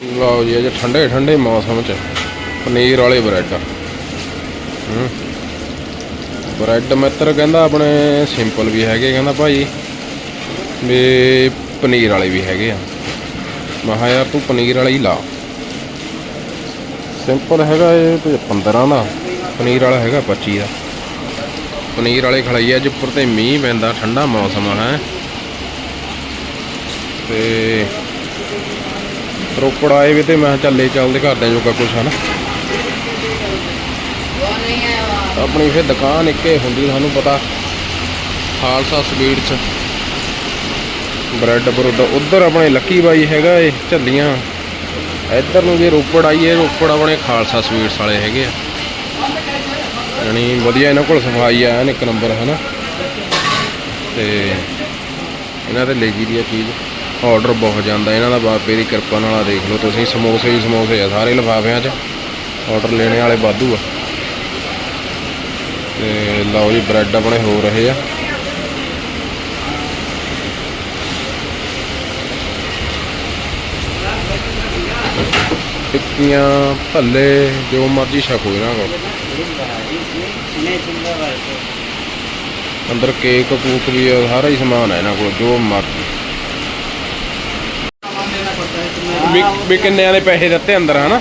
ਲਓ ਜੀ ਅੱਜ ਠੰਡੇ ਠੰਡੇ ਮੌਸਮ 'ਚ, ਪਨੀਰ ਵਾਲੇ ਬ੍ਰੈਡ। ਹੂੰ। ਬ੍ਰੈਡ ਮਿੱਤਰ ਕਹਿੰਦਾ ਆਪਣੇ ਸਿੰਪਲ ਵੀ ਹੈਗੇ, ਕਹਿੰਦਾ ਭਾਈ, ਵੀ ਪਨੀਰ ਵਾਲੇ ਵੀ ਹੈਗੇ ਆ। ਮੈਂ ਕਿਹਾ ਯਾਰ ਤੂੰ ਪਨੀਰ ਵਾਲਾ ਹੀ ਲਾ। ਸਿੰਪਲ ਹੈਗਾ ਇਹ ਤੇ 15 ਦਾ, ਪਨੀਰ ਵਾਲਾ ਹੈਗਾ 25 ਦਾ। ਪਨੀਰ ਵਾਲੇ ਖਲਾਈ ਅੱਜ ਉੱਪਰ ਤੇ ਮੀਂਹ ਪੈਂਦਾ, ਠੰਡਾ ਮੌਸਮ ਹੈ। ਤੇ ਰੋਪੜ ਆਏ ਵੀ ਤੇ ਮੈਂ ਕਿਹਾ ਚੱਲੇ ਚੱਲਦੇ ਘਰਦਿਆਂ ਜੋਗਾ ਕੁਛ, ਹਨਾ? ਆਪਣੀ ਫਿਰ ਦੁਕਾਨ ਇੱਕੇ ਹੁੰਦੀ, ਸਾਨੂੰ ਪਤਾ ਖਾਲਸਾ ਸਵੀਟਸ, ਬ੍ਰੈਡ ਬਰੁੱਡ, ਉਧਰ ਆਪਣੇ ਲੱਕੀ ਬਾਈ ਹੈਗਾ ਏ, ਝੱਲੀਆਂ। ਇੱਧਰ ਨੂੰ ਜੇ ਰੋਪੜ ਆਈਏ, ਰੋਪੜ ਆਪਣੇ ਖਾਲਸਾ ਸਵੀਟਸ ਵਾਲੇ ਹੈਗੇ ਆ। ਯਾਨੀ ਵਧੀਆ ਇਹਨਾਂ ਕੋਲ ਸਫ਼ਾਈ ਆ, ਐਨ ਇੱਕ ਨੰਬਰ, ਹਨਾ? ਤੇ ਇਹਨਾਂ ਤੇ ਲੈ ਦੀ ਆ ਚੀਜ਼। ਆਰਡਰ ਬਹੁਤ ਜਾਂਦਾ, ਇਹਨਾਂ ਦਾ ਬਾਪੇ ਦੀ ਕਿਰਪਾ ਨਾਲ ਦੇਖ ਲਓ ਤੁਸੀਂ, ਸਮੋਸੇ ਹੀ ਸਮੋਸੇ ਆ, ਸਾਰੇ ਲਿਫਾਫਿਆਂ 'ਚ। ਆਰਡਰ ਲੈਣੇ ਵਾਲੇ ਵਾਧੂ ਆ। ਤੇ ਲਓ ਜੀ, ਬ੍ਰੈਡ ਆਪਣੇ ਹੋ ਰਹੇ ਆ। ਟਿੱਕੀਆਂ, ਭੱਲੇ, ਜੋ ਮਰਜ਼ੀ ਛਕੋ ਇਹਨਾਂ ਕੋਲ ਅੰਦਰ ਕੇਕ ਕੂਕ ਵੀ ਆ, ਸਾਰਾ ਹੀ ਸਮਾਨ ਹੈ ਇਹਨਾਂ ਕੋਲ, ਜੋ ਮਰਜ਼ੀ ਵੀ ਵੀ ਕਿੰਨਿਆਂ ਦੇ ਪੈਸੇ ਦਿੱਤੇ ਅੰਦਰ, ਹਨਾ?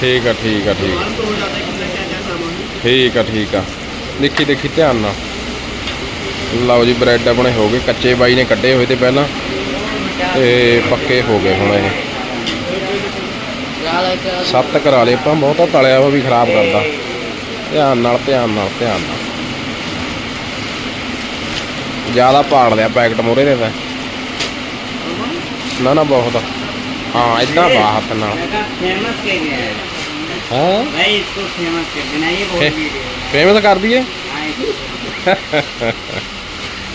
ਠੀਕ ਆ ਠੀਕ ਆ ਠੀਕ ਆ। ਠੀਕ ਆ ਠੀਕ ਆ। ਦੇਖੀ ਦੇਖੀ, ਧਿਆਨ ਨਾਲ। ਲਓ ਜੀ, ਬ੍ਰੈਡ ਆਪਣੇ ਹੋ ਗਏ। ਕੱਚੇ ਬਾਈ ਨੇ ਕੱਢੇ ਹੋਏ ਤੇ ਪਹਿਲਾਂ। ਤੇ ਪੱਕੇ ਹੋ ਗਏ ਹੁਣ ਇਹ। ਸੱਤ ਕਰਾ ਲਏ ਆਪਾਂ, ਬਹੁਤਾ ਤਲਿਆ ਵਾ ਵੀ ਖਰਾਬ ਕਰਦਾ। ਧਿਆਨ ਨਾਲ ਧਿਆਨ ਨਾਲ ਧਿਆਨ ਨਾਲ। ਜ਼ਿਆਦਾ ਪਾੜ ਲਿਆ ਪੈਕਟ ਮੋਰੇ ਦੇ ਤਾਂ। ਨਾ ਨਾ ਬਹੁਤ ਹਾਂ ਇਦਾਂ ਬਾਹ ਹੱਥ ਨਾਲ फेमस के गया है ਹਾਂ भाई इसको फेमस कर देना ये बहुत वीडियो ਫੇਮਸ ਕਰ ਦਈਏ है हाँ,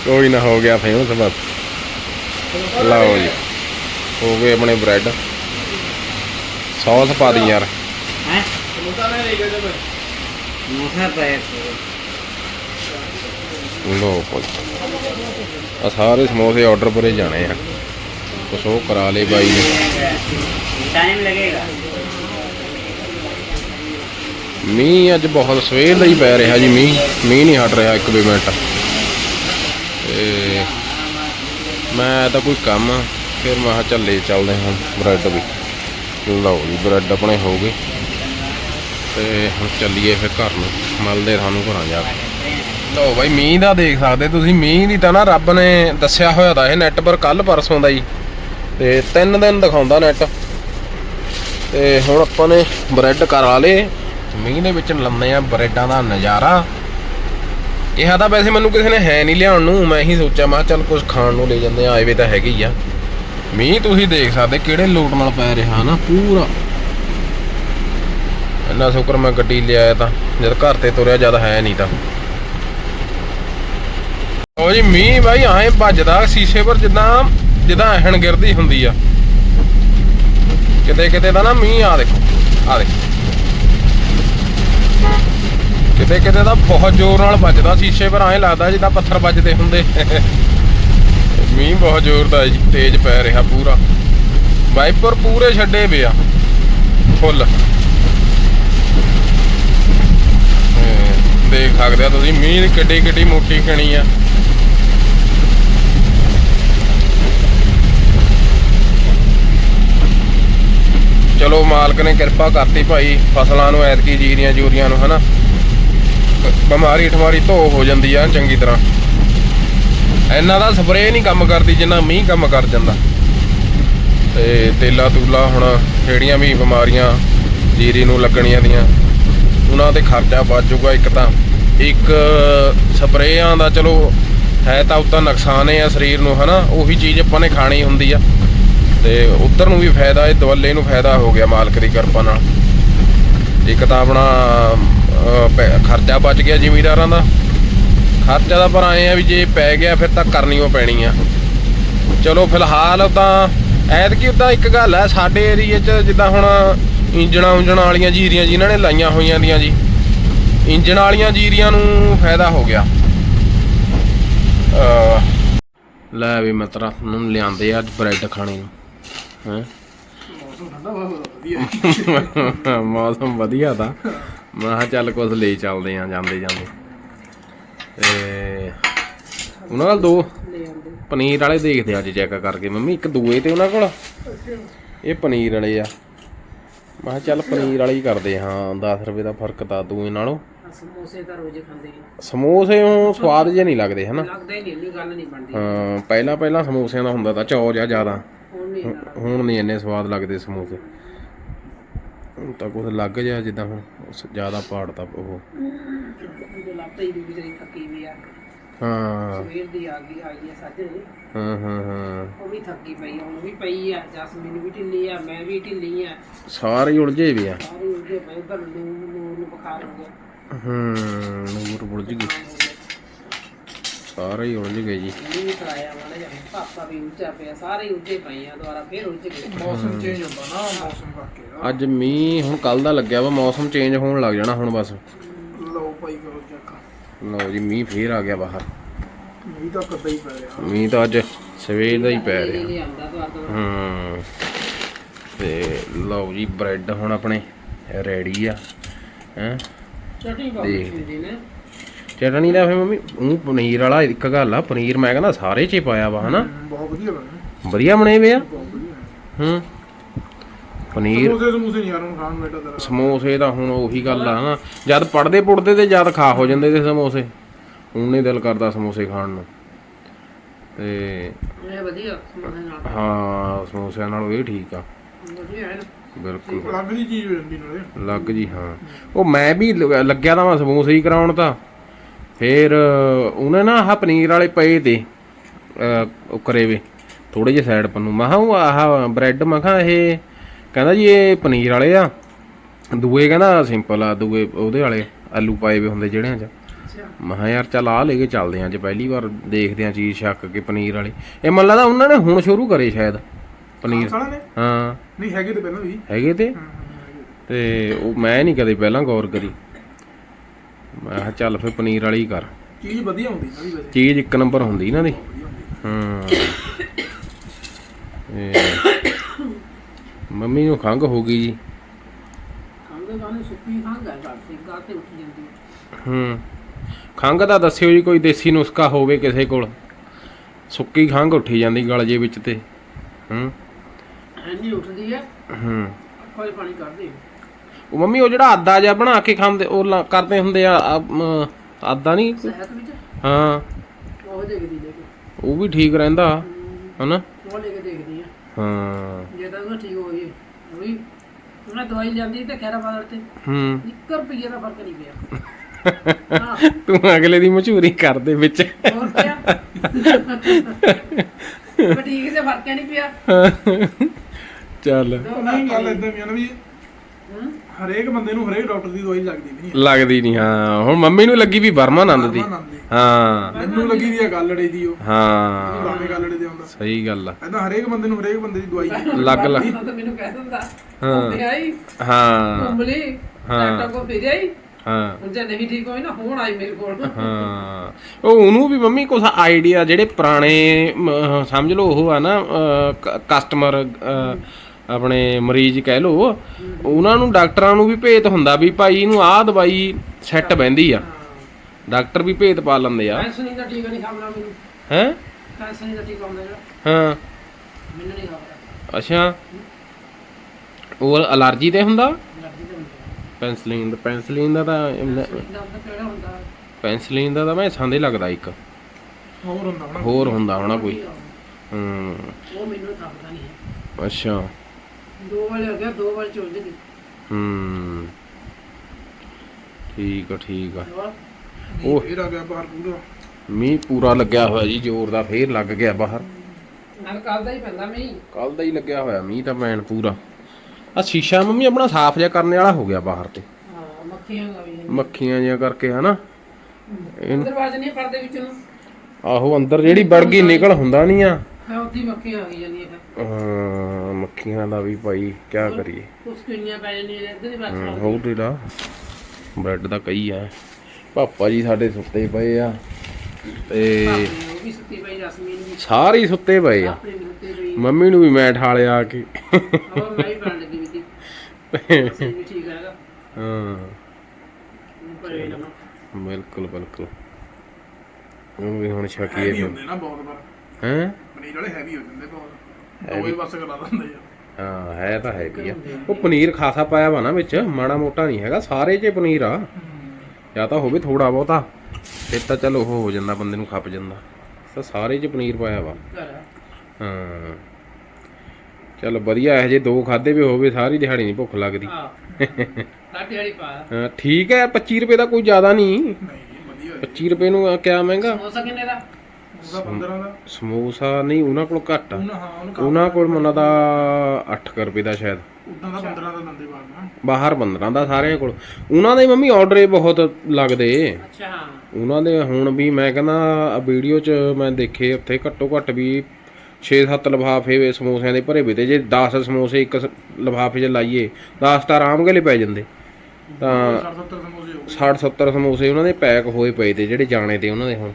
ਕੋਈ ਨਾ ਹੋ ਗਿਆ ਫੇਮਸ ਬਸ ਲਓ ਜੀ ਹੋ ਗਏ ਆਪਣੇ ਬ੍ਰੈਡ ਸੌਸ ਪਾ ਦੀ ਯਾਰ हैं ਕੁਛ ਉਹ ਕਰਾ ਲੇ ਬਾਈ ਨੇ। ਟਾਈਮ ਲੱਗੇਗਾ। ਮੀਂਹ ਅੱਜ ਬਹੁਤ ਸਵੇਰ ਦਾ ਪੈ ਰਿਹਾ ਜੀ ਮੀਂਹ। ਮੀਂਹ ਨਹੀਂ ਹਟ ਰਿਹਾ ਇੱਕ ਵੀ ਮਿੰਟ। ਮੈਂ ਤਾਂ ਕੋਈ ਕੰਮ ਫਿਰ ਮੈਂ ਚੱਲੇ ਚੱਲਦੇ ਹਾਂ ਬ੍ਰੈਡ ਵੀ। ਲਓ ਜੀ ਬ੍ਰੈਡ ਆਪਣੇ ਹੋ ਗਏ। ਤੇ ਹੁਣ ਚੱਲੀਏ ਫਿਰ ਘਰ ਨੂੰ। ਮਿਲਦੇ ਸਾਨੂੰ ਘਰਾਂ ਜਾ ਕੇ। ਲਓ ਬਾਈ ਮੀਂਹ ਦਾ ਦੇਖ ਸਕਦੇ ਤੁਸੀਂ। ਮੀਂਹ ਦੀ ਤਾਂ ਨਾ ਰੱਬ ਨੇ ਦੱਸਿਆ ਹੋਇਆ ਦਾ ਇਹ ਨੈਟਵਰਕ ਕੱਲ ਪਰਸੋਂ ਦਾ ਹੀ। ਤੇ ਤਿੰਨ ਦਿਨ ਦਿਖਾਉਂਦਾ ਨੈਟ ਤੇ ਹੁਣ ਆਪਾਂ ਨੇ ਬ੍ਰੈਡ ਕਰਾ ਲੇ ਮੀਂਹ ਦੇ ਵਿੱਚ ਲੰਮੇ ਆ ਬ੍ਰੈਡਾਂ ਦਾ ਨਜ਼ਾਰਾ। ਇਹ ਤਾਂ ਵੈਸੇ ਮੈਨੂੰ ਕਿਸੇ ਨੇ ਹੈ ਨਹੀਂ ਲਿਆਉਣ ਨੂੰ, ਮੈਂ ਹੀ ਸੋਚਿਆ, ਮੈਂ ਚੱਲ ਕੁਝ ਖਾਣ ਨੂੰ ਲੈ ਜਾਂਦੇ ਆ, ਆਏ ਵੇ ਤਾਂ ਹੈਗੇ ਆ। ਮੀਂਹ ਤੁਸੀਂ ਦੇਖ ਸਕਦੇ ਕਿਹੜੇ ਲੋਟ ਨਾਲ ਪੈ ਰਿਹਾ ਨਾ, ਪੂਰਾ। ਇੰਨਾ ਸ਼ੁਕਰ ਮੈਂ ਗੱਡੀ ਲਿਆਇਆ ਤਾਂ, ਜਦ ਘਰ ਤੇ ਤੁਰਿਆ ਜਦ ਹੈ ਨਹੀਂ ਤਾਂ। ਉਹ ਜੀ, ਮੀਂਹ ਬਾਈ, ਆਏ ਵੱਜਦਾ, ਸ਼ੀਸ਼ੇ ਪਰ ਜਿੱਦਾਂ ਜਿੱਦਾਂ ਐਹਣ ਗਿਰਦੀ ਹੁੰਦੀ ਆ। ਕਿਤੇ ਕਿਤੇ ਦਾ ਨਾ ਮੀਂਹ ਆ ਦੇਖੋ ਆ ਦੇਖੋ। ਕਿਤੇ ਕਿਤੇ ਦਾ ਬਹੁਤ ਜ਼ੋਰ ਨਾਲ ਵੱਜਦਾ, ਸ਼ੀਸ਼ੇ ਪਰ ਐਂ ਲੱਗਦਾ ਜਿੱਦਾਂ ਪੱਥਰ ਵੱਜਦੇ ਹੁੰਦੇ। ਮੀਂਹ ਬਹੁਤ ਜ਼ੋਰ ਦਾ ਜੀ, ਤੇਜ਼ ਪੈ ਰਿਹਾ ਪੂਰਾ। ਵਾਈਪਰ ਪੂਰੇ ਛੱਡੇ ਪਿਆ ਫੁੱਲ। ਦੇਖ ਸਕਦੇ ਆ ਤੁਸੀਂ, ਮੀਂਹ ਦੀ ਕਿੱਡੀ ਕਿੱਡੀ ਮੋਟੀ ਕਣੀ ਆ। ਚਲੋ ਮਾਲਕ ਨੇ ਕਿਰਪਾ ਕਰਤੀ ਭਾਈ ਫਸਲਾਂ ਨੂੰ, ਐਤਕੀ ਜੀਰੀਆਂ ਜੂਰੀਆਂ ਨੂੰ, ਹਨਾ? ਬਿਮਾਰੀ ਠਮਾਰੀ ਧੋ ਹੋ ਜਾਂਦੀ ਆ ਚੰਗੀ ਤਰ੍ਹਾਂ। ਇਹਨਾਂ ਦਾ ਸਪਰੇਅ ਨਹੀਂ ਕੰਮ ਕਰਦੀ ਜਿੰਨਾ ਮੀਂਹ ਕੰਮ ਕਰ ਜਾਂਦਾ। ਤੇ ਤੇਲਾ ਤੂਲਾ ਹੁਣ ਜਿਹੜੀਆਂ ਵੀ ਬਿਮਾਰੀਆਂ ਜੀਰੀ ਨੂੰ ਲੱਗਣੀਆਂ ਦੀਆਂ, ਉਹਨਾਂ ਤੇ ਖਰਚਾ ਵੱਧ ਜਾਊਗਾ ਇੱਕ ਤਾਂ। ਇੱਕ ਸਪਰੇਆਂ ਦਾ ਚਲੋ ਹੈ ਤਾਂ ਉਦਾਂ ਨੁਕਸਾਨ ਹੈ ਆ ਸਰੀਰ ਨੂੰ, ਹਨਾ? ਉਹੀ ਚੀਜ਼ ਆਪਾਂ ਨੇ ਖਾਣੀ ਹੁੰਦੀ ਆ। ਤੇ ਉਧਰ ਨੂੰ ਵੀ ਫਾਇਦਾ, ਇਹ ਦਵੱਲੇ ਨੂੰ ਫਾਇਦਾ ਹੋ ਗਿਆ ਮਾਲਕ ਦੀ ਕਿਰਪਾ ਨਾਲ। ਇੱਕ ਤਾਂ ਆਪਣਾ ਖਰਚਾ ਬਚ ਗਿਆ ਜ਼ਿਮੀਦਾਰਾਂ ਦਾ। ਖਰਚਾ ਦਾ ਪਰ ਆਏ ਆ ਵੀ ਜੇ ਪੈ ਗਿਆ ਫਿਰ ਤਾਂ ਕਰਨੀ ਓ ਪੈਣੀ ਆ। ਚਲੋ ਫਿਲਹਾਲ ਤਾਂ ਐਤਕੀ ਉਦਾਂ ਇੱਕ ਗੱਲ ਹੈ ਸਾਡੇ ਏਰੀਏ 'ਚ ਜਿੱਦਾਂ ਹੁਣ ਇੰਜਣਾ ਉਂਜਣਾ ਵਾਲੀਆਂ ਜੀਰੀਆਂ ਜਿਨ੍ਹਾਂ ਨੇ ਲਾਈਆਂ ਹੋਈਆਂ ਦੀਆਂ ਜੀ, ਇੰਜਣ ਵਾਲੀਆਂ ਜੀਰੀਆਂ ਨੂੰ ਫਾਇਦਾ ਹੋ ਗਿਆ। ਲੈ ਵੀ ਮਿੱਤਰਾ ਨੂੰ ਲਿਆਂਦੇ ਆ ਅੱਜ ਬ੍ਰੈਡ ਖਾਣੇ ਨੂੰ। ਹਾਂ? ਮੌਸਮ ਠੰਡਾ ਬਹੁਤ ਵਧੀਆ ਮੌਸਮ ਵਧੀਆ ਤਾਂ। ਮੈਂ ਕਿਹਾ ਚੱਲ ਕੁਝ ਲੈ ਚੱਲਦੇ ਆ ਜਾਂਦੇ ਜਾਂਦੇ। ਤੇ ਉਹਨਾਂ ਨਾਲ ਦੋ ਪਨੀਰ ਵਾਲੇ ਦੇਖਦੇ ਆ ਅੱਜ ਚੈੱਕ ਕਰਕੇ। ਮੰਮੀ ਇੱਕ ਦੂਏ ਤੇ ਉਹਨਾਂ ਕੋਲ? ਇਹ ਪਨੀਰ ਵਾਲੇ ਆ। ਮੈਂ ਕਿਹਾ ਚੱਲ ਪਨੀਰ ਵਾਲੇ ਹੀ ਕਰਦੇ ਹਾਂ। 10 ਰੁਪਏ ਦਾ ਫ਼ਰਕ ਤਾਂ ਦੂਏ ਨਾਲੋਂ। ਸਮੋਸੇ ਤਾਂ ਰੋਜ਼ ਖਾਂਦੇ ਨੇ। ਸਮੋਸੇ ਉਹ ਸਵਾਦ ਜੇ ਨਹੀਂ ਲੱਗਦੇ ਹਨਾ? ਲੱਗਦਾ ਹੀ ਨਹੀਂ ਇੰਨੀ ਗੱਲ ਨਹੀਂ ਬਣਦੀ। ਹਾਂ ਪਹਿਲਾਂ ਪਹਿਲਾਂ ਸਮੋਸਿਆਂ ਦਾ ਹੁੰਦਾ ਤਾਂ ਚੌ ਜਿਹਾ ਜ਼ਿਆਦਾ। ਹੁਣ ਨਹੀਂ ਇੰਨਾ ਹੁਣ ਨਹੀਂ ਇੰਨੇ ਸਵਾਦ ਲੱਗਦੇ ਸਮੋਸੇ। ਹੁਣ ਤਾਂ ਕੁਝ ਲੱਗ ਜਾ ਜਿੱਦਾਂ ਹੁਣ ਜ਼ਿਆਦਾ ਪਾੜਤਾ ਉਹ। ਲੱਗਦਾ ਲੱਤ ਹੀ ਥੱਕੀ ਵੀ ਆ। ਹਾਂ। ਸਵੇਰ ਦੀ ਆ ਗਈ ਆ ਗਈ ਆ ਸਾਜੇ ਹਾਂ ਹਾਂ ਹਾਂ। ਉਹ ਵੀ ਥੱਕੀ ਪਈ ਆ ਹੁਣ ਵੀ ਪਈ ਆ ਜਸਮੀਨ ਵੀ ਢਿੱਲੀ ਆ ਮੈਂ ਵੀ ਢਿੱਲੀ ਆ। ਸਾਰੇ ਹੀ ਉਲਝੇ ਵੀ ਆ। ਸਾਰੇ ਉਹਦੇ ਮੈਂ ਉਧਰ ਨੂੰ ਨੂੰ ਨੂੰ ਬੁਖਾਰ ਹੋ ਗਿਆ। ਹੂੰ ਨੂਰ ਗਈ। ਸਾਰੇ ਹੀ ਉਲਝ ਗਏ ਜੀ। ਨਹੀਂ ਕਰਾਇਆ ਵਾਲਾ ਜਾਂ ਪਾਪਾ ਵੀ ਉੱਚਾ ਪਿਆ ਸਾਰੇ ਹੀ ਉੱਚੇ ਪਏ ਆ ਦੁਬਾਰਾ ਫੇਰ ਉੱਚ ਗਏ। ਮੌਸਮ ਚੇਂਜ ਹੁੰਦਾ ਨਾ ਮੌਸਮ ਕਰਕੇ ਅੱਜ ਮੀਂਹ ਹੁਣ ਕੱਲ ਦਾ ਲੱਗਿਆ ਵਾ ਮੌਸਮ ਚੇਂਜ ਹੋਣ ਲੱਗ ਜਾਣਾ ਹੁਣ ਬਸ। ਲਓ ਭਾਈ ਕਰੋ ਚੱਕ ਲਓ ਜੀ ਮੀਂਹ ਫੇਰ ਆ ਗਿਆ ਬਾਹਰ। ਨਹੀਂ ਤਾਂ ਕੱਦਾ ਹੀ ਪੈ ਰਿਹਾ। ਮੀਂਹ ਤਾਂ ਅੱਜ ਸਵੇਰ ਦਾ ਹੀ ਪੈ ਰਿਹਾ। ਹੂੰ। ਤੇ ਲਓ ਜੀ ਬ੍ਰੈਡ ਹੁਣ ਆਪਣੇ ਰੈਡੀ ਆ। ਹੈ? ਚਟਨੀ ਬਹੁਤ। ਹੁੰਦੀ ਨੇ। ਚਟਣੀ ਦਾ ਫੇ ਮੰਮੀ? ਉਹ ਪਨੀਰ ਵਾਲਾ ਇੱਕ ਗੱਲ ਆ ਪਨੀਰ ਮੈਂ ਕਹਿੰਦਾ ਸਾਰੇ ਚ ਹੀ ਪਾਇਆ ਵਾ ਹਨਾ? ਬਹੁਤ ਵਧੀਆ ਬਣੇ ਵਧੀਆ ਬਣੇ ਵੇ ਆ? ਹੂੰ। ਪਨੀਰ ਸਮੋਸੇ ਸਮੂਸੇ ਨਹੀਂ ਯਾਰ ਹੁਣ ਖਾਣ ਮੇਟਾ ਤੇਰਾ। ਸਮੋਸੇ ਤਾਂ ਹੁਣ ਉਹੀ ਗੱਲ ਆ ਨਾ ਜਦ ਪੜਦੇ ਪੁੜਦੇ ਤੇ ਜਦ ਖਾ ਹੋ ਜਾਂਦੇ ਤੇ ਸਮੋਸੇ। ਹੁਣ ਨਹੀਂ ਦਿਲ ਕਰਦਾ ਸਮੋਸੇ ਖਾਣ ਨੂੰ। ਤੇ ਇਹ ਵਧੀਆ ਸਮੋਸੇ ਨਾਲ। ਹਾਂ ਸਮੋਸਿਆਂ ਨਾਲੋਂ ਇਹ ਠੀਕ ਆ। ਵਧੀਆ ਹੈ। ਨਾ ਬਿਲਕੁਲ। ਅਲੱਗ ਦੀ ਚੀਜ਼ ਹੋ ਜਾਂਦੀ ਨਾਲੇ। ਲੱਗ ਜੀ ਹਾਂ। ਉਹ ਮੈਂ ਵੀ ਲੱਗਿਆ ਤਾਂ ਮੈਂ ਸਮੋਸੇ ਹੀ ਕਰਾਉਣ ਤਾਂ। ਫੇਰ ਉਹਨੇ ਨਾ ਆਹ ਪਨੀਰ ਵਾਲੇ ਪਏ ਤੇ ਉਹ ਕਰੇ ਵੇ ਥੋੜੇ ਜਿਹੇ ਸਾਈਡ ਪੰਨੂ ਮੈਂ ਕਿਹਾ ਉਹ ਆਹ ਬ੍ਰੈਡ ਮੈਂ ਕਿਹਾ ਇਹ ਕਹਿੰਦਾ ਜੀ ਇਹ ਪਨੀਰ ਵਾਲੇ ਆ। ਦੂਏ ਕਹਿੰਦਾ ਸਿੰਪਲ ਆ ਦੂਏ ਉਹਦੇ ਵਾਲੇ ਆਲੂ ਪਾਏ ਵੇ ਹੁੰਦੇ ਜਿਹੜਿਆਂ 'ਚ। ਅੱਛਾ। ਮੈਂ ਕਿਹਾ ਯਾਰ ਚੱਲ ਆ ਲੈ ਕੇ ਚੱਲਦੇ ਆਂ ਅੱਜ ਪਹਿਲੀ ਵਾਰ ਦੇਖਦੇ ਆਂ ਚੀਜ਼ ਛੱਕ ਕੇ ਪਨੀਰ ਵਾਲੇ। ਇਹ ਮੈਨੂੰ ਲੱਗਦਾ ਉਹਨਾਂ ਨੇ ਹੁਣ ਸ਼ੁਰੂ ਕਰੇ ਸ਼ਾਇਦ ਪਨੀਰ। ਨੇ? ਹਾਂ। ਨਹੀਂ ਹੈਗੇ ਤੇ ਪਹਿਲਾਂ ਵੀ। ਹੈਗੇ ਤੇ। ਤੇ ਉਹ ਮੈਂ ਨਹੀਂ ਕਦੇ ਪਹਿਲਾਂ ਗੌਰ ਕਰੀ। ਮੈਂ ਕਿਹਾ ਚੱਲ ਫੇ ਪਨੀਰ ਵਾਲੀ ਹੀ ਕਰ। ਚੀਜ਼ ਵਧੀਆ ਹੁੰਦੀ ਨਾ ਵੀ ਵੈਸੇ ਚੀਜ਼ ਇੱਕ ਨੰਬਰ ਹੁੰਦੀ ਇਹਨਾਂ ਦੀ। ਹੂੰ। ਤੇ ਮੰਮੀ ਨੂੰ ਖੰਘ ਹੋ ਗਈ ਜੀ। ਖਾਂਦੇ ਖਾਂਦੇ ਸੁੱਕੀ ਖਾਂਦਾ ਕਰਦੀ ਗਾਲ ਤੇ ਉੱਠ ਜਾਂਦੀ ਹੈ। ਹੂੰ। ਖੰਘ ਦਾ ਦੱਸਿਓ ਜੀ ਕੋਈ ਦੇਸੀ ਨੁਸਖਾ ਹੋਵੇ ਕਿਸੇ ਕੋਲ। ਸੁੱਕੀ ਖੰਘ ਉੱਠੀ ਜਾਂਦੀ ਗਲ ਜੇ ਵਿੱਚ ਤੇ। ਹੂੰ। ਐਨੀ ਉੱਠਦੀ ਹੈ। ਹੂੰ। ਅੱਖਾਂ 'ਚ ਪਾਣੀ ਕੱਢਦੀ ਹੈ। ਉਹ ਮੰਮੀ ਉਹ ਜਿਹੜਾ ਆਦਾ ਜਿਹਾ ਬਣਾ ਕੇ ਖਾਂਦੇ ਉਹ ਲਾ- ਕਰਦੇ ਹੁੰਦੇ ਆ ਆਦਾ ਨਹੀਂ ਸਿਹਤ ਵਿੱਚ ਹਾਂ। ਉਹ ਦੇਖਦੀ ਉਹ ਵੀ ਠੀਕ ਰਹਿੰਦਾ ਹਨਾ? ਉਹ ਲੈ ਕੇ ਦੇਖਦੀ ਆ। ਹਾਂ। ਜੇ ਤਾਂ ਉਹ ਠੀਕ ਹੋ ਗਈ ਵੀ ਉਹਨਾਂ ਦਵਾਈ ਲਿਆਂਦੀ ਤੇ ਖੈਰਾ ਬਾਦਲ ਤੇ ਹੂੰ। 1 ਰੁਪਈਏ ਦਾ ਫ਼ਰਕ ਨਹੀਂ ਪਿਆ। ਹਾਂ ਤੂੰ ਅਗਲੇ ਦੀ ਮਸ਼ਹੂਰੀ ਕਰ ਦੇ ਵਿੱਚ। ਹੋਰ ਪਿਆ ਬਟੀਕ ਤੇ ਫ਼ਰਕ ਨਹੀਂ ਪਿਆ। ਚੱਲ। ਦੋ ਨਹੀਂ ਗੱਲ ਮਹੀਨੇ ਇਦਾਂ ਵੀ ਆ ਨਾ ਵੀ ਹੂੰ ਹਰੇਕ ਬੰਦੇ ਨੂੰ ਹਰੇਕ ਡਾਕਟਰ ਦੀ ਦਵਾਈ ਲੱਗਦੀ ਵੀ ਨਹੀਂ ਲੱਗਦੀ ਨਹੀਂ ਹਾਂ। ਹੁਣ ਮੰਮੀ ਨੂੰ ਲੱਗੀ ਵੀ ਬਰਮਾਨੰਦ ਦੀ। ਆਨੰਦ ਦੀ। ਹਾਂ। ਮੈਨੂੰ ਲੱਗੀ ਦੀ ਆ ਗੱਲੜੇ ਦੀ ਉਹ। ਹਾਂ। ਪੁਰਾਣੇ ਗੱਲੜੇ ਦੇ ਹੁੰਦਾ ਸਹੀ ਗੱਲ ਆ। ਇਦਾਂ ਹਰੇਕ ਬੰਦੇ ਨੂੰ ਹਰੇਕ ਬੰਦੇ ਦੀ ਦਵਾਈ ਲੱਗ ਲੱਗ। ਤਾਂ ਮੈਨੂੰ ਕਹਿ ਦਿੰਦਾ। ਹਾਂ। ਆਈ। ਹਾਂ। ਹਾਂ। ਡਾਕਟਰ ਕੋ ਆਈ ਹਾਂ। ਹੁਣ ਜੇ ਨਹੀਂ ਠੀਕ ਹੋਈ ਨਾ ਹੁਣ ਆਈ ਮੇਰੇ ਕੋਲ। ਹਾਂ। ਉਹ ਉਹਨੂੰ ਵੀ ਮੰਮੀ ਕੁਝ ਆਈਡੀਆ ਜਿਹੜੇ ਪੁਰਾਣੇ ਮ, ਸਮਝ ਲਓ ਉਹ ਆ ਨਾ ਕਸਟਮਰ ਆਪਣੇ ਮਰੀਜ਼ ਕਹਿ ਲਓ ਉਹਨਾਂ ਨੂੰ ਡਾਕਟਰਾਂ ਨੂੰ ਵੀ ਭੇਤ ਹੁੰਦਾ ਵੀ ਭਾਈ ਇਹਨੂੰ ਆਹ ਦਵਾਈ ਸੈੱਟ ਬਹਿੰਦੀ ਆ। ਡਾਕਟਰ ਵੀ ਭੇਤ ਪਾ ਲੈਂਦੇ ਆ। ਕੈਂਸਰ ਦਾ ਟੀਕਾ ਨਹੀਂ ਖਾਣਾ ਮੈਨੂੰ। ਹੈ? ਕੈਂਸਰ ਦਾ ਟੀਕਾ ਹੁੰਦਾ ਜਿਹੜਾ। ਹਾਂ। ਮੈਨੂੰ ਨਹੀਂ ਖਾਣਾ ਅੱਛਾ। ਉਹ ਅਲਰਜੀ ਤੇ ਹੁੰਦਾ? ਪੈਨਸਲੀਨ ਦਾ ਪੈਨਸਲੀਨ ਦਾ ਤਾਂ ਇਹਦਾ ਤਾਂ ਕਿਹੜਾ ਹੁੰਦਾ? ਪੈਨਸਲੀਨ ਦਾ ਤਾਂ ਮੈਂ ਸੰਦੇ ਲੱਗਦਾ ਇੱਕ। ਹੋਰ ਹੁੰਦਾ ਹੋਰ ਹੁੰਦਾ ਹੋਣਾ ਕੋਈ। ਹੂੰ। ਉਹ ਮੈਨੂੰ ਤਾਂ ਪਤਾ ਨਹੀਂ ਹੈ। ਅੱਛਾ। ਦੋ ਵਾਲੇ ਹੋ ਗਿਆ ਦੋ ਵਾਲੇ ਚੁੱਲ ਗਈ। ਹੂੰ। ਠੀਕ ਆ ਠੀਕ ਆ। ਉਹ- ਫੇਰ ਆ ਗਿਆ ਬਾਹਰ ਪੂਰਾ। ਮੀਂਹ ਪੂਰਾ ਲੱਗਿਆ ਹੋਇਆ ਜੀ ਜ਼ੋਰ ਦਾ ਫੇਰ ਲੱਗ ਗਿਆ ਬਾਹਰ। ਨਾਲ ਕੱਲ ਦਾ ਹੀ ਪੈਂਦਾ ਮੀਂਹ। ਕੱਲ ਦਾ ਹੀ ਲੱਗਿਆ ਹੋਇਆ ਮੀਂਹ ਤਾਂ ਪੈਣ ਪੂਰਾ। ਆ ਸ਼ੀਸ਼ਾ ਮੰਮੀ ਆਪਣਾ ਸਾਫ਼ ਜਿਹਾ ਕਰਨ ਵਾਲਾ ਹੋ ਗਿਆ ਬਾਹਰ ਤੇ। ਹਾਂ ਮੱਖੀਆਂ ਦਾ ਵੀ ਮੱਖੀਆਂ ਜਿਹਾ ਕਰਕੇ ਹਨਾ। ਇਹਨੂੰ ਦਰਵਾਜ਼ੇ ਨਹੀਂ ਪਰਦੇ ਵਿੱਚ। ਨੂੰ ਆਹੋ ਅੰਦਰ ਜਿਹੜੀ ਵੜ ਗਈ ਨਿਕਲ ਹੁੰਦਾ ਨਹੀਂ ਆ। ਹਾਂ ਉੱਥੇ ਮੱਖੀਆਂ ਆ ਗਈ ਜਾਂਦੀਆਂ। ਫਿਰ ਹਾਂ, ਮੱਖੀਆਂ ਦਾ ਵੀ ਭਾਈ ਕੀ ਕਰੀਏ? ਉਸ ਕਿੰਨੀਆਂ ਪੈ ਜਾਂਦੀਆਂ ਨੇ, ਇੱਧਰ ਹੀ ਬਸ ਹੂੰ, ਹੋਰ ਬ੍ਰੈਡ ਦਾ ਕਈ ਆ। ਪਾਪਾ ਜੀ ਸਾਡੇ ਸੁੱਤੇ ਪਏ ਆ। ਤੇ ਉਹ ਵੀ ਸੁੱਤੀ ਪਈ ਜਸਮੀਨ ਵੀ। ਸਾਰੇ ਹੀ ਸੁੱਤੇ ਪਏ ਆ। ਆਪਣੀ ਵੀ ਸੁੱਤੀ ਪਈ ਮੰਮੀ ਨੂੰ ਵੀ ਮੈਂ ਠਾਲਿਆ ਆ ਕੇ। ਉਹ ਮੈਂ ਬਣ ਲੱਗੀ ਵੀ ਸੀ ਸਹੀ ਵੀ ਠੀਕ ਹੈਗਾ। ਹਾਂ। ਪਰ ਇਹ ਨਾ। ਬਿਲਕੁਲ ਬਿਲਕੁਲ। ਉਹ ਵੀ ਹੁਣ ਛਕੀਏ ਹੈਵੀ ਹੁੰਦੇ ਨਾ ਬਹੁਤ ਵਾਰ। ਹੈ? ਪਨੀਰ ਵਾਲੇ ਹੈਵੀ ਹੋ ਜਾਂਦੇ ਬਹੁਤ। ਦੋਵੇਂ ਬਸ ਕਰਾ ਦਿੰਦੇ ਆ। ਹਾਂ ਹੈ ਤਾਂ ਹੈਗੀ ਆ। ਉਹ ਪਨੀਰ ਖਾਸਾ ਪਾਇਆ ਵਾ ਨਾ ਵਿੱਚ ਮਾੜਾ ਮੋਟਾ ਨਹੀਂ ਹੈਗਾ ਸਾਰੇ 'ਚ ਪਨੀਰ ਆ। ਜਾਂ ਤਾਂ ਹੋਵੇ ਥੋੜਾ ਬਹੁਤਾ ਫਿਰ ਤਾਂ ਚਲ ਉਹ ਹੋ ਜਾਂਦਾ ਬੰਦੇ ਨੂੰ ਖੱਪ ਜਾਂਦਾ। ਤਾਂ ਸਾਰੇ 'ਚ ਪਨੀਰ ਪਾਇਆ ਵਾ। ਹਾਂ। ਚਲ ਵਧੀਆ ਇਹ ਜੇ ਦੋ ਖਾਦੇ ਵੀ ਹੋਵੇ ਸਾਰੀ ਦਿਹਾੜੀ ਨਹੀਂ ਭੁੱਖ ਲੱਗਦੀ। ਆ ਸਾਡੀ ਵਾਲੀ ਪਾ। ਹਾਂ, ਠੀਕ ਹੈ 25 ਰੁਪਏ ਦਾ ਕੋਈ ਜ਼ਿਆਦਾ ਨਹੀਂ। ਨਹੀਂ ਵਧੀਆ 25 ਰੁਪਏ ਨੂੰ ਕਿਆ ਮਹਿੰਗਾ? ਸਮੋਸਾ ਕਿੰਨੇ ਦਾ? ਉਹਦਾ 15 ਦਾ। ਸਮੋਸਾ ਨਹੀਂ ਉਹਨਾਂ ਕੋਲ ਘੱਟ ਆ। ਉਹਨਾਂ ਹਾਂ ਉਹਨੂੰ ਉਹਨਾਂ ਕੋਲ ਮਨ ਦਾ 8 ਰੁਪਏ ਦਾ ਸ਼ਾਇਦ। ਉਦਾਂ ਦਾ 15 ਦਾ ਦੰਦੇ ਨਾ ਬਾਹਰ 15 ਦਾ ਸਾਰਿਆਂ ਕੋਲ। ਉਹਨਾਂ ਦੇ ਮੰਮੀ ਆਰਡਰ ਬਹੁਤ ਲੱਗਦੇ। ਅੱਛਾ ਹਾਂ। ਉਹਨਾਂ ਦੇ ਹੁਣ ਵੀ ਮੈਂ ਕਹਿੰਦਾ ਵੀਡੀਓ 'ਚ ਮੈਂ ਦੇਖੇ ਉੱਥੇ ਘੱਟੋ ਘੱਟ ਵੀ 6-7 ਲਫਾਫੇ ਵੇ ਸਮੋਸਿਆਂ ਦੇ ਭਰੇ ਵੇ ਤੇ। ਜੇ 10 ਸਮੋਸੇ ਇੱਕ ਲਿਫਾਫੇ 'ਚ ਲਾਈਏ 10 ਤਾਂ ਆਰਾਮ ਗਲੇ ਪੈ ਜਾਂਦੇ। ਤਾਂ 60 70 ਸਮੋਸੇ ਹੋ ਗਏ। 60-70 ਸਮੋਸੇ ਉਹਨਾਂ ਦੇ ਪੈਕ ਹੋਏ ਪਏ ਤੇ ਜਿਹੜੇ ਜਾਣੇ ਤੇ ਉਹਨਾਂ ਦੇ ਹੁਣ।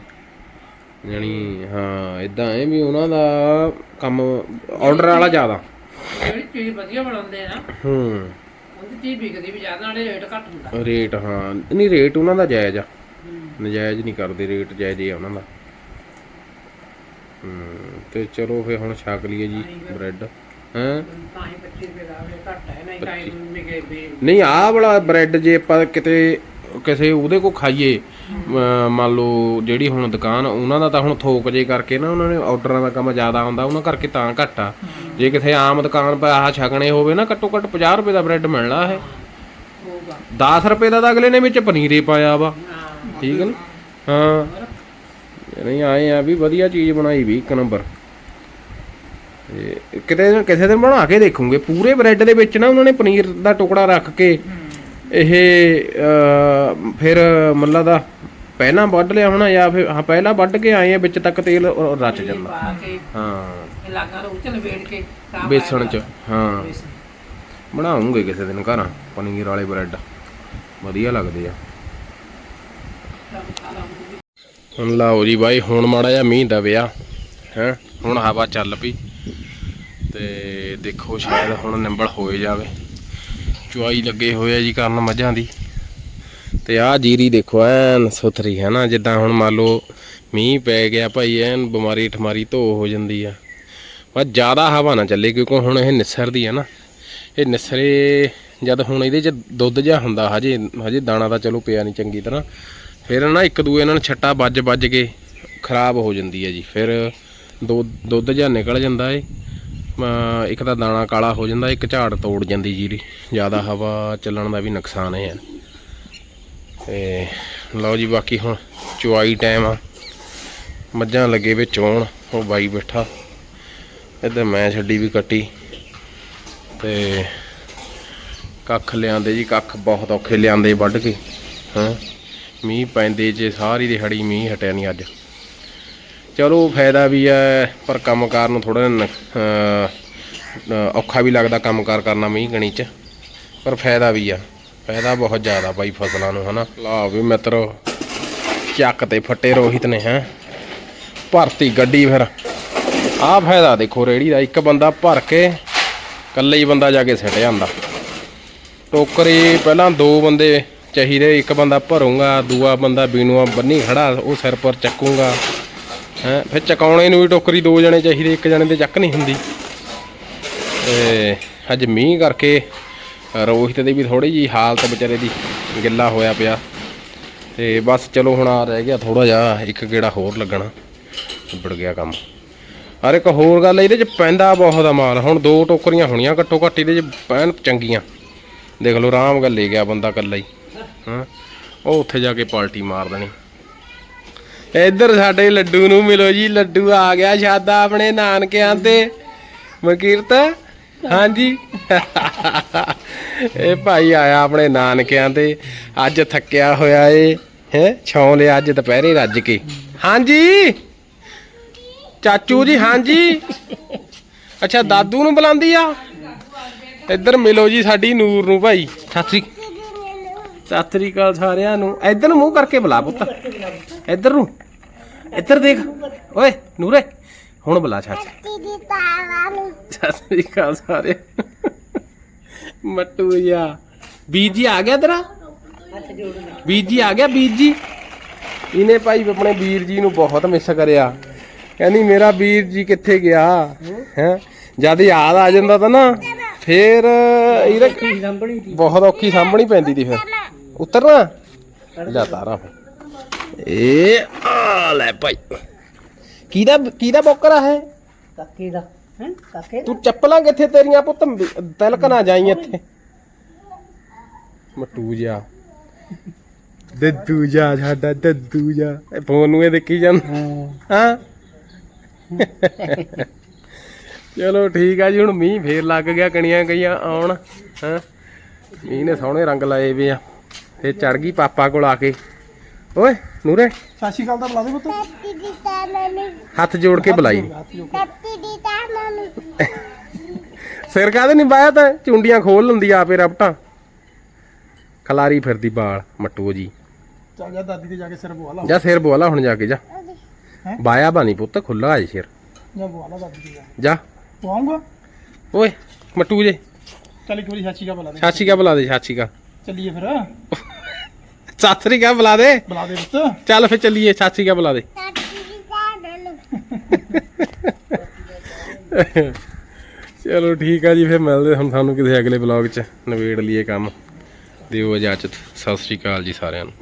ਯਾਨੀ ਹਾਂ ਇਦਾਂ ਐ ਵੀ ਉਹਨਾਂ ਦਾ ਕੰਮ ਆਰਡਰ ਵਾਲਾ ਜ਼ਿਆਦਾ। ਜਿਹੜੀ ਚੀਜ਼ ਵਧੀਆ ਬਣਾਉਂਦੇ ਆ ਹੂੰ। ਉਹਦੀ ਚੀਜ਼ ਵਿਕਦੀ ਵੀ ਜ਼ਿਆਦਾ ਨਾਲੇ ਰੇਟ ਘੱਟ ਹੁੰਦਾ। ਰੇਟ ਹਾਂ ਨਹੀਂ ਰੇਟ ਉਹਨਾਂ ਦਾ ਜਾਇਜ਼ ਆ। ਨਜਾਇਜ਼ ਨਹੀਂ ਕਰਦੇ ਰੇਟ ਜਾਇਜ਼ ਆ ਉਹਨਾਂ ਦਾ। ਹੂੰ ਤੇ ਚਲੋ ਫੇ ਹੁਣ ਛਕ ਲਈਏ ਜੀ ਬ੍ਰੈਡ ਹੈਂ ਤਾਂ ਹੀ 25 ਰੁਪਏ ਦਾ ਘੱਟ ਹੈ ਨਹੀਂ ਤਾਂ ਇਹ ਨਹੀਂ ਆਹ ਵਾਲਾ ਬ੍ਰੈਡ ਜੇ ਆਪਾਂ ਕਿਤੇ ਕਿਸੇ ਉਹਦੇ ਕੋ ਖਾਈਏ ਮੰਨ ਲਓ ਜਿਹੜੀ ਹੁਣ ਦੁਕਾਨ ਉਹਨਾਂ ਦਾ ਤਾਂ ਹੁਣ ਥੋਕ ਜੇ ਕਰਕੇ ਨਾ ਉਹਨਾਂ ਨੇ ਆਰਡਰਾਂ ਦਾ ਕੰਮ ਜ਼ਿਆਦਾ ਆਉਂਦਾ, ਉਹਨਾਂ ਕਰਕੇ ਤਾਂ ਘੱਟ ਆ। ਜੇ ਕਿਤੇ ਆਮ ਦੁਕਾਨ 'ਤੇ ਆਹ ਛਕਣੇ ਹੋਵੇ ਨਾ, ਘੱਟੋ ਘੱਟ 50 ਰੁਪਏ ਦਾ ਬ੍ਰੈਡ ਮਿਲਣਾ ਹੈ 10 ਰੁਪਏ ਦਾ ਤਾਂ ਅਗਲੇ ਨੇ ਵਿੱਚ ਪਨੀਰੇ ਪਾਇਆ ਵਾ। ਠੀਕ ਹੈ ਨਾ? ਹਾਂ। ਨਹੀਂ, ਆਏ ਆ ਵੀ ਵਧੀਆ ਚੀਜ਼ ਬਣਾਈ ਵੀ ਇੱਕ ਨੰਬਰ। ਤੇ ਕਿਤੇ ਕਿਸੇ ਦਿਨ ਬਣਾ ਕੇ ਦੇਖੂਗੇ। ਪੂਰੇ ਬ੍ਰੈਡ ਦੇ ਵਿੱਚ ਨਾ ਉਹਨਾਂ ਨੇ ਪਨੀਰ ਦਾ ਟੁਕੜਾ ਰੱਖ ਕੇ ਇਹ ਫਿਰ ਮੱਲਾ ਦਾ ਪਹਿਲਾਂ ਵੱਢ ਲਿਆ ਹੋਣਾ ਜਾਂ ਫਿਰ ਹਾਂ ਪਹਿਲਾਂ ਵੱਢ ਕੇ ਆਏ ਆ ਵਿੱਚ ਤੱਕ ਤੇਲ ਰਚ ਜਾਂਦਾ। ਹਾਂ। ਲਾਗਾ ਕੇ ਤਾਂ ਬੇਸਣ ਚ ਹਾਂ। ਬਣਾਉਂਗੇ ਕਿਸੇ ਦਿਨ ਘਰਾਂ ਪਨੀਰ ਵਾਲੇ ਬ੍ਰੈਡ। ਵਧੀਆ ਲੱਗਦੇ ਆ। ਹੁਣ ਲਾਓ ਜੀ ਬਾਈ ਹੁਣ ਮਾੜਾ ਜਿਹਾ ਮੀਂਹ ਦਵਿਆ ਹੈ ਹੁਣ ਹਵਾ ਚੱਲ ਪਈ। ਤੇ ਦੇਖੋ ਸ਼ਾਇਦ ਹੁਣ ਨਿੰਬਲ ਹੋਏ ਜਾਵੇ। ਚੁਆਈ ਲੱਗੇ ਹੋਏ ਆ ਜੀ ਕਰਨ ਮੱਝਾਂ ਦੀ। ਤੇ ਆਹ ਜੀਰੀ ਦੇਖੋ, ਐਨ ਸੁਥਰੀ ਹੈ ਨਾ, ਜਿੱਦਾਂ ਹੁਣ ਮੰਨ ਲਓ ਮੀਂਹ ਪੈ ਗਿਆ ਭਾਈ, ਐਨ ਬਿਮਾਰੀ ਠਮਾਰੀ ਧੋ ਹੋ ਜਾਂਦੀ ਆ। ਪਰ ਜ਼ਿਆਦਾ ਹਵਾ ਨਾ ਚੱਲੇ, ਕਿਉਂਕਿ ਹੁਣ ਇਹ ਨਿਸਰਦੀ ਆ ਨਾ। ਇਹ ਨਿਸਰੇ, ਜਦ ਹੁਣ ਇਹਦੇ ਚ ਦੁੱਧ ਜਿਹਾ ਹੁੰਦਾ, ਹਜੇ ਹਜੇ ਦਾਣਾ ਤਾਂ ਚਲੋ ਪਿਆ ਨਹੀਂ ਚੰਗੀ ਤਰ੍ਹਾਂ। ਫਿਰ ਨਾ ਇੱਕ ਦੂਏ ਨਾਲ ਛੱਟਾ ਵੱਜ ਵੱਜ ਕੇ ਖਰਾਬ ਹੋ ਜਾਂਦੀ ਹੈ ਜੀ। ਫਿਰ ਦੋ ਦੁੱਧ ਜਿਹਾ ਨਿਕਲ ਜਾਂਦਾ ਏ। ਇੱਕ ਤਾਂ ਦਾਣਾ ਕਾਲਾ ਹੋ ਜਾਂਦਾ, ਇੱਕ ਝਾੜ ਤੋੜ ਜਾਂਦੀ ਜੀਰੀ। ਜ਼ਿਆਦਾ ਹਵਾ ਚੱਲਣ ਦਾ ਵੀ ਨੁਕਸਾਨ ਹੈ। ਤੇ ਲਓ ਜੀ, ਬਾਕੀ ਹੁਣ ਚੁਆਈ ਟਾਈਮ ਆ। ਮੱਝਾਂ ਲੱਗੇ ਵਿੱਚ ਆਉਣ ਉਹ ਬਾਈ ਬੈਠਾ। ਇੱਧਰ ਮੈਂ ਛੱਡੀ ਵੀ ਕੱਟੀ। ਤੇ ਕੱਖ ਲਿਆਂਦੇ ਜੀ, ਕੱਖ ਬਹੁਤ ਔਖੇ ਲਿਆਂਦੇ ਵੱਢ ਕੇ। ਹਾਂ? ਮੀਂਹ ਪੈਂਦੇ ਜੇ, ਸਾਰੀ ਦਿਹਾੜੀ ਮੀਂਹ ਹਟਿਆ ਨਹੀਂ ਅੱਜ। ਚਲੋ ਫਾਇਦਾ ਵੀ ਹੈ, ਪਰ ਕੰਮਕਾਰ ਨੂੰ ਥੋੜਾ ਔਖਾ ਵੀ ਲੱਗਦਾ ਕੰਮਕਾਰ ਕਰਨਾ ਮੀਂਹ ਗਣੀ ਚ, ਪਰ ਫਾਇਦਾ ਵੀ ਆ। ਫਾਇਦਾ ਬਹੁਤ ਜ਼ਿਆਦਾ ਬਾਈ ਫਸਲਾਂ ਨੂੰ, ਹਨਾ? ਲਾ ਵੀ ਮਿੱਤਰੋ, ਚੱਕ ਤੇ ਫੱਟੇ ਰੋਹਿਤ ਨੇ, ਹੈ? ਭਰਤੀ ਗੱਡੀ ਫਿਰ। ਆਹ ਫਾਇਦਾ ਦੇਖੋ, ਰੇੜੀ ਦਾ ਇੱਕ ਬੰਦਾ ਭਰ ਕੇ ਇਕੱਲੇ ਹੀ ਬੰਦਾ ਜਾ ਕੇ ਸਿੱਟ ਜਾਂਦਾ। ਟੋਕਰੀ ਪਹਿਲਾਂ ਦੋ ਬੰਦੇ ਚਾਹੀਦੇ, ਇੱਕ ਬੰਦਾ ਭਰੂਗਾ, ਦੂਆ ਬੰਦਾ ਬੀਨੂਆ, ਬੰਨੀ ਖੜਾ, ਉਹ ਸਿਰ ਪਰ ਚੱਕੂਗਾ। ਹੈ? ਫਿਰ ਚਕਾਉਣੇ ਨੂੰ ਵੀ ਟੋਕਰੀ ਦੋ ਜਣੇ ਚਾਹੀਦੇ, ਇੱਕ ਜਣੇ ਤੇ ਚੱਕ ਨਹੀਂ ਹੁੰਦੀ। ਤੇ ਅੱਜ ਮੀਂਹ ਕਰਕੇ ਰੋਹਿਤ ਦੀ ਵੀ ਥੋੜੀ ਜੀ ਹਾਲਤ ਵਿਚਾਰੇ ਦੀ ਗਿੱਲਾ ਹੋਇਆ ਪਿਆ। ਤੇ ਬਸ ਚਲੋ ਹੁਣ ਆ ਰਹਿ ਗਿਆ ਥੋੜਾ ਜਿਹਾ, ਇੱਕ ਗੇੜਾ ਹੋਰ ਲੱਗਣਾ ਨਿਬੜ ਗਿਆ ਕੰਮ। ਅਰੇ ਇੱਕ ਹੋਰ ਗੱਲ, ਇਹਦੇ ਚ ਪੈਂਦਾ ਬਹੁਤ ਆ ਮਾਲ। ਹੁਣ ਦੋ ਟੋਕਰੀਆਂ ਹੋਣੀਆਂ ਘੱਟੋ ਘੱਟ ਇਹਦੇ ਚ ਪੈਣ ਚੰਗੀਆਂ। ਦੇਖ ਲਓ, ਆਰਾਮ ਗੱਲ ਲੈ ਗਿਆ ਬੰਦਾ ਇਕੱਲਾ ਹੀ। ਹਾਂ? ਉਹ ਉੱਥੇ ਜਾ ਕੇ ਪਾਲਟੀ ਮਾਰ ਦੇਣੀ। ਇੱਧਰ ਸਾਡੇ ਲੱਡੂ ਨੂੰ ਮਿਲੋ ਜੀ, ਲੱਡੂ ਆ ਗਿਆ ਸ਼ਾਦਾ ਆਪਣੇ ਨਾਨਕਿਆਂ ਤੇ। ਮਕੀਰਤ ਹਾਂਜੀ। ਇਹ ਭਾਈ ਆਇਆ ਆਪਣੇ ਨਾਨਕਿਆਂ ਤੇ, ਅੱਜ ਥੱਕਿਆ ਹੋਇਆ ਏ, ਹੈ? ਛੌਂ ਲਿਆ ਅੱਜ ਦੁਪਹਿਰੇ ਰੱਜ ਕੇ। ਹਾਂਜੀ। ਚਾਚੂ ਜੀ, ਹਾਂਜੀ। ਅੱਛਾ, ਦਾਦੂ ਨੂੰ ਬੁਲਾਉਂਦੀ ਆ? ਇੱਧਰ ਮਿਲੋ ਜੀ ਸਾਡੀ ਨੂਰ ਨੂੰ ਭਾਈ। ਸਤਿ ਸ੍ਰੀ ਸਤਿ ਸ੍ਰੀ ਅਕਾਲ ਸਾਰਿਆਂ ਨੂੰ। ਇੱਧਰ ਨੂੰ ਮੂੰਹ ਕਰਕੇ ਬੁਲਾ ਪੁੱਤ। ਇੱਧਰ ਨੂੰ। ਇੱਧਰ ਦੇਖ। ਓਏ ਨੂਰੇ ਹੁਣ ਬੁਲਾ ਚਾਚਾ ਸਤਿ ਸ੍ਰੀ ਅਕਾਲ ਸਾਰੇ। ਮੱਟੂ ਯਾ ਬੀਜ ਜੀ ਆ ਗਿਆ ਤੇਰਾ? ਹੱਥ ਜੋੜਨਾ ਵੀਰ ਜੀ ਆ ਗਿਆ ਵੀਰ ਜੀ? ਇਹਨੇ ਭਾਈ ਆਪਣੇ ਵੀਰ ਜੀ ਨੂੰ ਬਹੁਤ ਮਿਸ ਕਰਿਆ। ਕਹਿੰਦੀ ਮੇਰਾ ਵੀਰ ਜੀ ਕਿੱਥੇ ਗਿਆ? ਹੈ? ਜਦ ਯਾਦ ਆ ਜਾਂਦਾ ਤਾਂ ਨਾ ਫੇਰ ਇਹਦਾ ਬਹੁਤ ਔਖੀ ਸਾਂਭਣੀ ਪੈਂਦੀ ਦੀ ਫਿਰ। ਉਤਰਨਾ? ਜਾ ਤਾਰਾ ਇਹ ਆ ਲੈ ਭਾਈ। ਕਿਹਦਾ ਕਿਹਦਾ ਬੋਕਰਾ ਹੈ? ਕਾਕੇ ਦਾ ਹੈ? ਕਾਕੇ ਤੂੰ ਚੱਪਲਾਂ ਕਿੱਥੇ ਤੇਰੀਆਂ ਪੁੱਤ ਤਿਲਕ ਨਾ ਜਾਈ ਇੱਥੇ। ਮਟੂ ਜਾ ਦੱਦੂ ਜਾ ਸਾਡਾ ਦੱਦੂ ਜਾ। ਇਹ ਫੋਨ ਨੂੰ ਇਹ ਦੇਖੀ ਜਾਂਦਾ। ਹਾਂ। ਚਲੋ ਠੀਕ ਆ ਜੀ ਹੁਣ ਮੀਂਹ ਫੇਰ ਲੱਗ ਗਿਆ ਕਣੀਆਂ ਗਈਆਂ ਆਉਣ। ਹਾਂ। ਮੀਂਹ ਨੇ ਸੋਹਣੇ ਰੰਗ ਲਾਏ ਵੇ ਆ। ਫੇਰ ਚੜ ਗਈ ਪਾਪਾ ਕੋਲ ਆ ਕੇ। ਓਏ ਨੂਰੇ। ਸਤਿ ਸ਼੍ਰੀ ਅਕਾਲ ਤਾਂ ਬੁਲਾ ਦੇ ਪੁੱਤ। ਹੱਥ ਜੋੜ ਕੇ ਬੁਲਾਈ। ਹੱਥ ਜੋ ਸਿਰ ਕਾਹਦੇ ਨਹੀਂ ਬਾਇਆ ਤਾਂ? ਚੁੰਡੀਆਂ ਖੋਲ ਲੈਂਦੀ ਆਪੇ ਰਪਟਾਂ ਖਲਾਰੀ ਫਿਰਦੀ ਬਾਲ ਮੱਟੂ ਜੀ। ਚੱਲ ਜਾ ਦਾਦੀ ਤੇ ਜਾ ਕੇ ਸਿਰ ਬੁਆ ਲਾ ਜਾ ਸਿਰ ਬੋਲਾ ਹੁਣ ਜਾ ਕੇ ਜਾ। ਹੈਂ? ਬਾਇਆ ਬਾਨੀ ਪੁੱਤ ਖੁੱਲਾ ਹੈ ਸਿਰ। ਜਾ ਬੁਆ ਲਾ ਦਾਦੀ ਤੇ ਜਾ। ਜਾ। ਓਏ ਮੱਟੂ ਜੇ। ਚੱਲ ਇੱਕ ਵਾਰੀ ਸਤਿ ਸ਼੍ਰੀ ਅਕਾਲ ਬੁਲਾ ਦੇ। ਛਾਛੀ ਕਾ ਬੁਲਾ ਦੇ ਛਾਛੀ ਕਾ। ਚੱਲੀਏ ਫਿਰ। ਸਾਸਰੀ ਕਾ ਬੁਲਾ ਦੇ। ਬੁਲਾ ਦੇ ਪੁੱਤ। ਚੱਲ ਫੇ ਚੱਲੀਏ ਛਾਛੀ ਕਾ ਬੁਲਾ ਦੇ। ਚਲੋ ਠੀਕ ਆ ਜੀ ਫਿਰ ਮਿਲਦੇ ਹੁਣ ਤੁਹਾਨੂੰ ਕਿਸੇ ਅਗਲੇ ਬਲੌਗ 'ਚ। ਨਵੇੜ ਲਈਏ ਕੰਮ। ਦਿਓ ਇਜਾਜ਼ਤ। ਸਤਿ ਸ੍ਰੀ ਅਕਾਲ ਜੀ ਸਾਰਿਆਂ ਨੂੰ।